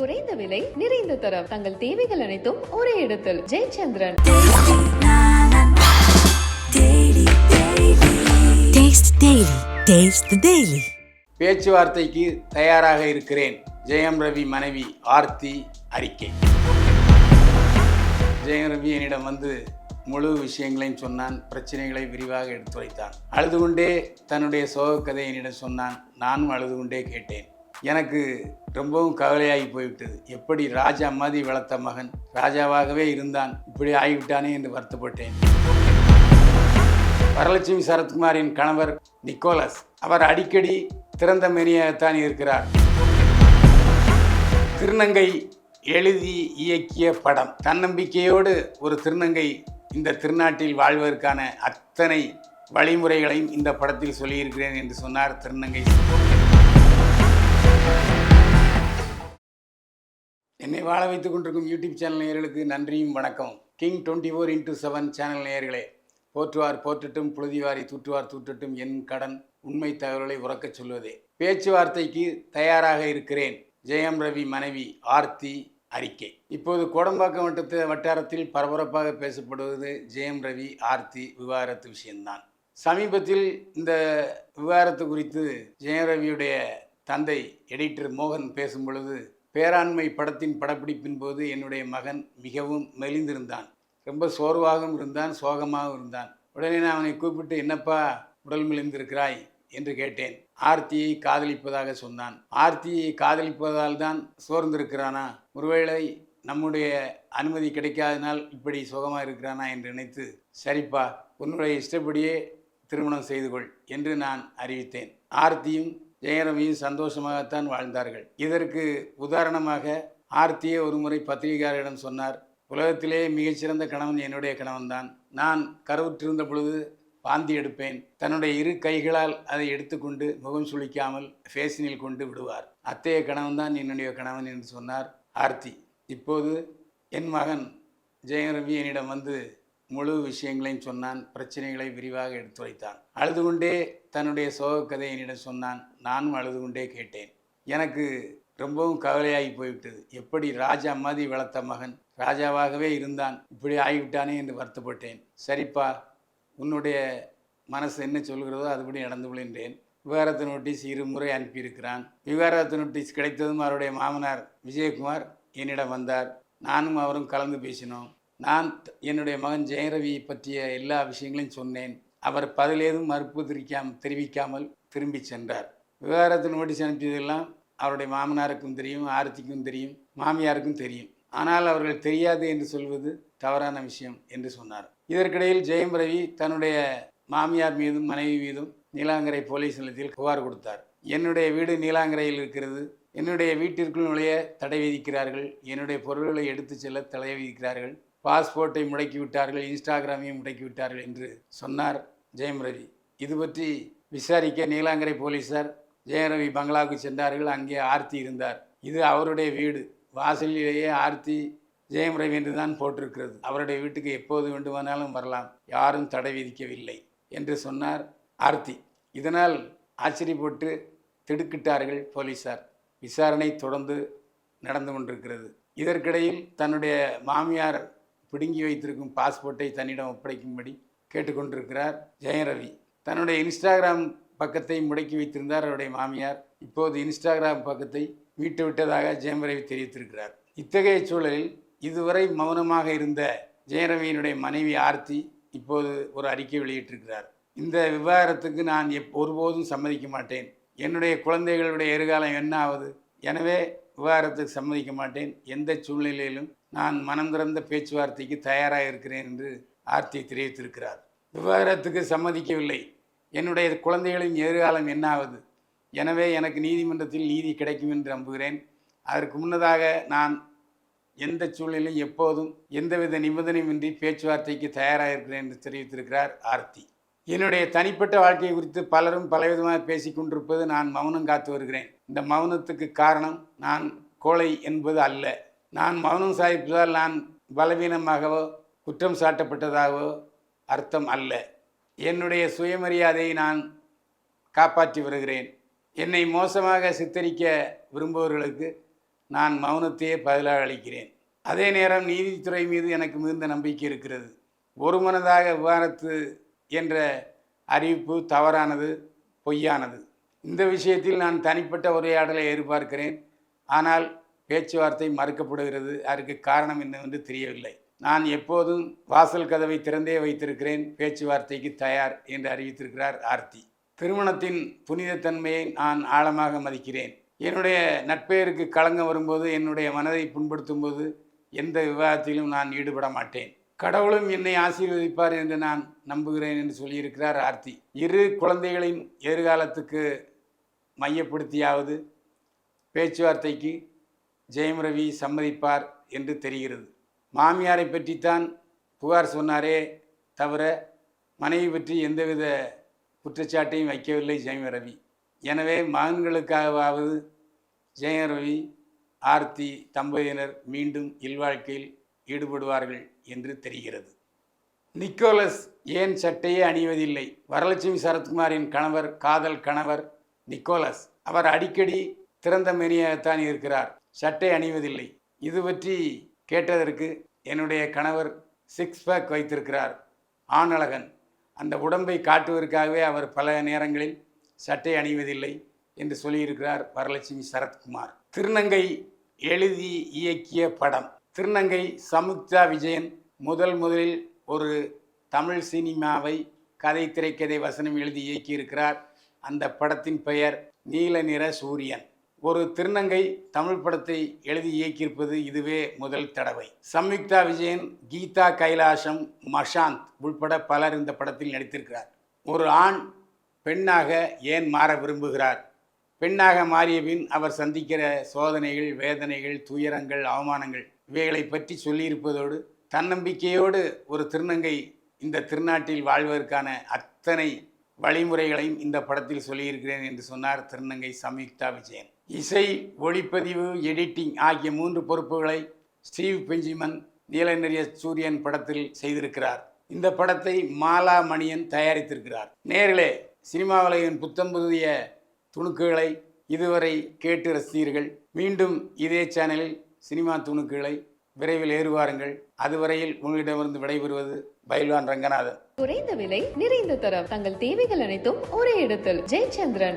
குறைந்த விலை நிறைந்த தரம். தங்கள் தேவைகள் அனைத்தும் ஒரே இடத்தில். Jayachandran. Taste Daily. Taste the Daily. பேச்சுவார்த்தைக்கு தயாராக இருக்கிறேன் ஜெயம் ரவி மனைவி ஆர்த்தி அறிக்கை ஜெயம் ரவி என்னிடம் வந்து முழு விஷயங்களையும் சொன்னான் பிரச்சனைகளை விரிவாக எடுத்துரைத்தான். அழுது கொண்டே தன்னுடைய சோக கதையை என்னிடம் சொன்னான் நானும் அழுது கொண்டே கேட்டேன். எனக்கு ரொம்பவும் கவலையாகி போய்விட்டது. எப்படி ராஜா மாதிரி வளர்த்த மகன் ராஜாவாகவே இருந்தான் இப்படி ஆகிவிட்டானே என்று வருத்தப்பட்டேன். வரலட்சுமி சரத்குமாரின் கணவர் நிக்கோலஸ் அவர் அடிக்கடி திறந்த மேனியாகத்தான் இருக்கிறார். திருநங்கை எழுதி இயக்கிய படம். தன்னம்பிக்கையோடு ஒரு திருநங்கை இந்த திருநாட்டில் வாழ்வதற்கான அத்தனை வழிமுறைகளையும் இந்த படத்தில் சொல்லியிருக்கிறேன் என்று சொன்னார் திருநங்கை. என்னை வாழ வைத்துக் கொண்டிருக்கும் யூடியூப் சேனல் நேயர்களுக்கு நன்றியும் வணக்கம். King twenty four into seven channel நேயர்களே போற்றுவார் போற்றட்டும் புழுதிவாரி தூற்றுவார் தூற்றட்டும் என் கடன் உண்மை தகவல்களை உறக்கச் சொல்வதே. பேச்சுவார்த்தைக்கு தயாராக இருக்கிறேன். ஜெயம் ரவி மனைவி ஆர்த்தி அறிக்கை இப்போது கோடம்பாக்கம் வட்டத்து வட்டாரத்தில் பரபரப்பாக பேசப்படுவது ஜெயம் ரவி ஆர்த்தி விவாகரத்து விஷயம்தான். சமீபத்தில் இந்த விவாகரத்து குறித்து ஜெயம் ரவியுடைய தந்தை எடிட்டர் மோகன் பேசும் பொழுது பேராண்மை படத்தின் படப்பிடிப்பின் போது என்னுடைய மகன் மிகவும் மெலிந்திருந்தான். ரொம்ப சோர்வாகவும் இருந்தான் சோகமாகவும் இருந்தான். உடனே நான் அவனை கூப்பிட்டு என்னப்பா உடல் மெலிந்திருக்கிறாய்? என்று கேட்டேன். ஆர்த்தியை காதலிப்பதாக சொன்னான். ஆர்த்தியை காதலிப்பதால் தான் சோர்ந்திருக்கிறானா? ஒருவேளை நம்முடைய அனுமதி கிடைக்காதனால் இப்படி சுகமாக இருக்கிறானா என்று நினைத்து சரிப்பா உன்னுடைய இஷ்டப்படியே திருமணம் செய்து கொள் என்று நான் அறிவித்தேன். ஆர்த்தியும் ஜெயரவியும் சந்தோஷமாகத்தான் வாழ்ந்தார்கள். இதற்கு உதாரணமாக ஆர்த்தியே ஒருமுறை பத்திரிகையாளரிடம் சொன்னார் உலகத்திலே மிகச்சிறந்த கணவன் என்னுடைய கணவன்தான். நான் கருவுற்றிருந்த பொழுது வாந்தி எடுப்பேன். தன்னுடைய இரு கைகளால் அதை எடுத்துக்கொண்டு முகம் சுளிக்காமல் ஃபேஷனில் கொண்டு விடுவார். அத்தைய கணவன் தான் என்னுடைய கணவன் என்று சொன்னார் ஆர்த்தி. இப்போது என் மகன் ஜெயரவி என்னிடம் வந்து முழு விஷயங்களையும் சொன்னான் பிரச்சனைகளை விரிவாக எடுத்துரைத்தான் அழுது கொண்டே தன்னுடைய சோக என்னிடம் சொன்னான் நானும் அழுது கொண்டே கேட்டேன். எனக்கு ரொம்பவும் கவலையாகி போய்விட்டது. எப்படி ராஜா மாதிரி வளர்த்த மகன் ராஜாவாகவே இருந்தான் இப்படி ஆகிவிட்டானே என்று வருத்தப்பட்டேன். சரிப்பா உன்னுடைய மனசு என்ன சொல்கிறதோ அதுபடி நடந்து விழுந்தேன் விவகாரத்து நோட்டீஸ் இருமுறை அனுப்பியிருக்கிறான். விவகாரத்து நோட்டீஸ் கிடைத்ததும் அவருடைய மாமனார் விஜயகுமார் என்னிடம் வந்தார். நானும் அவரும் கலந்து பேசினோம். நான் என்னுடைய மகன் ஜெயரவியை பற்றிய எல்லா விஷயங்களையும் சொன்னேன். அவர் பதிலேதும் மறுப்பு தெரிவிக்காம தெரிவிக்காமல் திரும்பி சென்றார். விவகாரத்தில் நோட்டீஸ் அனுப்பியதெல்லாம் அவருடைய மாமனாருக்கும் தெரியும் ஆரத்திக்கும் தெரியும் மாமியாருக்கும் தெரியும். ஆனால் அவர்கள் தெரியாது என்று சொல்வது தவறான விஷயம் என்று சொன்னார். இதற்கிடையில் ஜெயம் ரவி தன்னுடைய மாமியார் மீதும் மனைவி மீதும் நீலாங்கரை போலீஸ் நிலையத்தில் புகார் கொடுத்தார். என்னுடைய வீடு நீலாங்கரையில் இருக்கிறது. என்னுடைய வீட்டிற்குள் நுழைய தடை விதிக்கிறார்கள். என்னுடைய பொருள்களை எடுத்துச் செல்ல தடை விதிக்கிறார்கள். பாஸ்போர்ட்டை முடக்கி விட்டார்கள் இன்ஸ்டாகிராமையும் முடக்கி விட்டார்கள் என்று சொன்னார் ஜெயம் ரவி. இது பற்றி விசாரிக்க நீலாங்கரை போலீசார் ஜெயம் ரவி பங்களாவுக்கு சென்றார்கள் அங்கே ஆர்த்தி இருந்தார். இது அவருடைய வீடு. வாசலிலேயே ஆர்த்தி ஜெயம் ரவி என்று தான் போட்டிருக்கிறது. அவருடைய வீட்டுக்கு எப்போது வேண்டுமானாலும் வரலாம். யாரும் தடை விதிக்கவில்லை என்று சொன்னார் ஆர்த்தி. இதனால் ஆச்சரியப்பட்டு திடுக்கிட்டார்கள் போலீசார். விசாரணை தொடர்ந்து நடந்து கொண்டிருக்கிறது. இதற்கிடையில் தன்னுடைய மாமியார் பிடுங்கி வைத்திருக்கும் பாஸ்போர்ட்டை தன்னிடம் ஒப்படைக்கும்படி கேட்டுக்கொண்டிருக்கிறார் ஜெயரவி. தன்னுடைய இன்ஸ்டாகிராம் பக்கத்தை முடக்கி வைத்திருந்தார் அவருடைய மாமியார். இப்போது இன்ஸ்டாகிராம் பக்கத்தை மீட்டு விட்டதாக ஜெயரவி தெரிவித்திருக்கிறார். இத்தகைய சூழலில் இதுவரை மௌனமாக இருந்த ஜெயரவியினுடைய மனைவி ஆர்த்தி இப்போது ஒரு அறிக்கை வெளியிட்டிருக்கிறார். இந்த விவகாரத்துக்கு நான் எப் ஒருபோதும் சம்மதிக்க மாட்டேன். என்னுடைய குழந்தைகளுடைய எதிர்காலம் என்ன ஆகுது எனவே விவகாரத்துக்கு சம்மதிக்க மாட்டேன். எந்த சூழ்நிலையிலும் நான் மனம் திறந்த பேச்சுவார்த்தைக்கு தயாராக இருக்கிறேன் என்று ஆர்த்தி தெரிவித்திருக்கிறார். விவாகரத்துக்கு சம்மதிக்கவில்லை. என்னுடைய குழந்தைகளின் எதிர்காலம் என்ன எனவே எனக்கு நீதிமன்றத்தில் நீதி கிடைக்கும் என்று நம்புகிறேன். அதற்கு முன்னதாக நான் எந்த சூழ்நிலையும் எப்போதும் எந்தவித நிபந்தனையுமின்றி பேச்சுவார்த்தைக்கு தயாராக இருக்கிறேன் என்று தெரிவித்திருக்கிறார் ஆர்த்தி. என்னுடைய தனிப்பட்ட வாழ்க்கை குறித்து பலரும் பலவிதமாக பேசிக்கொண்டிருப்பது நான் மௌனம் காத்து வருகிறேன். இந்த மௌனத்துக்கு காரணம் நான் கோழை என்பது அல்ல. நான் மௌனம் சாதிப்பதால் நான் பலவீனமாகவோ குற்றம் சாட்டப்பட்டதாகவோ அர்த்தம் அல்ல. என்னுடைய சுயமரியாதையை நான் காப்பாற்றி வருகிறேன். என்னை மோசமாக சித்தரிக்க விரும்புபவர்களுக்கு நான் மௌனத்தையே பதிலாக அளிக்கிறேன். அதே நேரம் நீதித்துறை மீது எனக்கு மிகுந்த நம்பிக்கை இருக்கிறது. ஒருமனதாக விவாதத்து என்ற அறிவிப்பு தவறானது பொய்யானது. இந்த விஷயத்தில் நான் தனிப்பட்ட உரையாடலை எதிர்பார்க்கிறேன். ஆனால் பேச்சுவார்த்தை மறுக்கப்படுகிறது. அதற்கு காரணம் என்னவென்று தெரியவில்லை. நான் எப்போதும் வாசல் கதவை திறந்தே வைத்திருக்கிறேன். பேச்சுவார்த்தைக்கு தயார் என்று அறிவித்திருக்கிறார் ஆர்த்தி. திருமணத்தின் புனிதத்தன்மையை நான் ஆழமாக மதிக்கிறேன். என்னுடைய நட்பெயருக்கு களங்கம் வரும்போது என்னுடைய மனதை புண்படுத்தும் போது எந்த விவாதத்திலும் நான் ஈடுபட மாட்டேன். கடவுளும் என்னை ஆசீர்வதிப்பார் என்று நான் நம்புகிறேன் என்று சொல்லியிருக்கிறார் ஆர்த்தி. இரு குழந்தைகளின் எதிர்காலத்துக்கு மையப்படுத்தியாவது பேச்சுவார்த்தைக்கு ஜெயம் ரவி சம்மதிப்பார் என்று தெரிகிறது. மாமியாரை பற்றித்தான் புகார் சொன்னாரே தவிர மனைவி பற்றி எந்தவித குற்றச்சாட்டையும் வைக்கவில்லை ஜெயம் ரவி எனவே மகன்களுக்காகவாவது ஜெயம் ரவி ஆர்த்தி தம்பதியினர் மீண்டும் இல்வாழ்க்கையில் ஈடுபடுவார்கள் என்று தெரிகிறது. நிக்கோலஸ் ஏன் சட்டையே அணிவதில்லை? வரலட்சுமி சரத்குமாரின் கணவர் காதல் கணவர் நிக்கோலஸ். அவர் அடிக்கடி திறந்த மெனியாகத்தான் இருக்கிறார். சட்டை அணிவதில்லை. இது பற்றி கேட்டதற்கு என்னுடைய கணவர் சிக்ஸ் பேக் வைத்திருக்கிறார். ஆணழகன் அந்த உடம்பை காட்டுவதற்காகவே அவர் பல நேரங்களில் சட்டை அணிவதில்லை என்று சொல்லியிருக்கிறார் வரலட்சுமி சரத்குமார். திருநங்கை எழுதி இயக்கிய படம். திருநங்கை சமுக்தா விஜயன் முதல் முதலில் ஒரு தமிழ் சினிமாவை கதை திரைக்கதை வசனம் எழுதி இயக்கியிருக்கிறார். அந்த படத்தின் பெயர் நீல நிற சூரியன். ஒரு திருநங்கை தமிழ் படத்தை எழுதி இயக்கியிருப்பது இதுவே முதல் தடவை. சம்யுக்தா விஜயன் கீதா கைலாசம் மஷாந்த் உள்பட பலர் இந்த படத்தில் நடித்திருக்கிறார். ஒரு ஆண் பெண்ணாக ஏன் மாற விரும்புகிறார்? பெண்ணாக மாறிய பின் அவர் சந்திக்கிற சோதனைகள் வேதனைகள் துயரங்கள் அவமானங்கள் இவைகளை பற்றி சொல்லியிருப்பதோடு தன்னம்பிக்கையோடு ஒரு திருநங்கை இந்த திருநாட்டில் வாழ்வதற்கான அத்தனை வழிமுறைகளையும் இந்த படத்தில் சொல்லியிருக்கிறேன் என்று சொன்னார் திருநங்கை சம்யுக்தா விஜயன். இசை ஒளிப்பதிவு எடிட்டிங் ஆகிய மூன்று பொறுப்புகளை ஸ்டீவ் பெஞ்சிமன் நீலநெறிய சூரியன் படத்தில் செய்திருக்கிறார். இந்த படத்தை மாலா மணியன் தயாரித்திருக்கிறார். நேர்களே சினிமா உலகின் புத்தம் புதிய துணுக்குகளை இதுவரை கேட்டு ரசித்தீர்கள். மீண்டும் இதே சேனலில் சினிமா துணுக்குகளை விரைவில் ஏறுவாருங்கள். அதுவரையில் உங்களிடமிருந்து விடைபெறுவது பைல்வான் ரங்கநாதன். குறைந்த விலை நிறைந்த தரம். தங்கள் தேவைகள் அனைத்தும் ஒரே இடத்தில். ஜெயச்சந்திரன்.